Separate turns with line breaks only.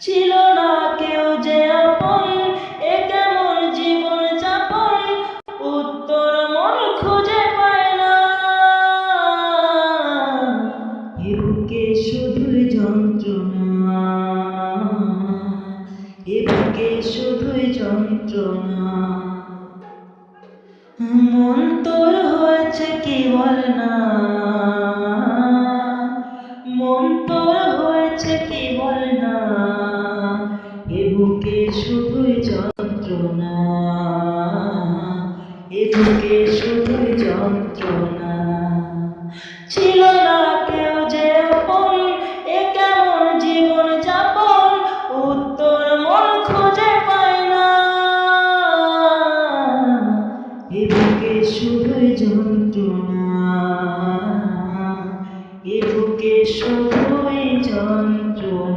ছিল না কেউ যে আপন, এ কেমন জীবন যাপন? উত্তর মন খুঁজে পায় না। এ বুকে শুধুই যন্ত্রণা। এ বুকে শুধুই যন্ত্রণা। মন তোর হয়েছে কি না। মন তোর হয়েছে কি বুকে শুধুই যন্ত্রণা, এ বুকে শুধুই যন্ত্রণা। ছিল না কেউ যে আপন, এ কেমন জীবন যাপন, উত্তর মন খুঁজে পায় না। এ বুকে শুধুই যন্ত্রণা, এ বুকে শুধুই যন্ত্রণা।